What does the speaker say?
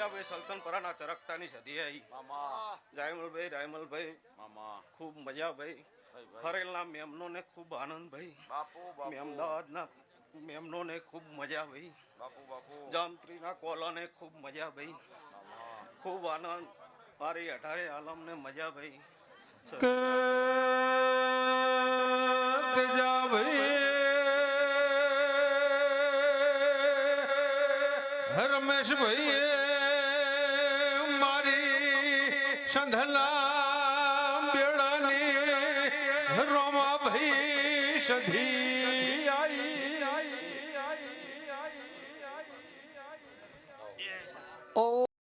સૌને મજા ભાઈ સલ્તન પરાના ચરકતાની સદી આવી જાયમલભાઈ રાયમલભાઈ મામા. ખૂબ મજા ભાઈ. ફરેલના મેમનો ને ખૂબ આનંદ ભાઈ. મેં અમદાવાદના મેમનો ને ખૂબ મજા ભાઈ. બાપુ બાપુ. ને ખૂબ મજા ભાઈ. ખૂબ આનંદ. મારી અઢારે આલમ ને મજા ભાઈ. જા ભાઈ રમેશ ભાઈ સંધલા બેડાની રોમા ભાઈ સધી આઈ. ઓ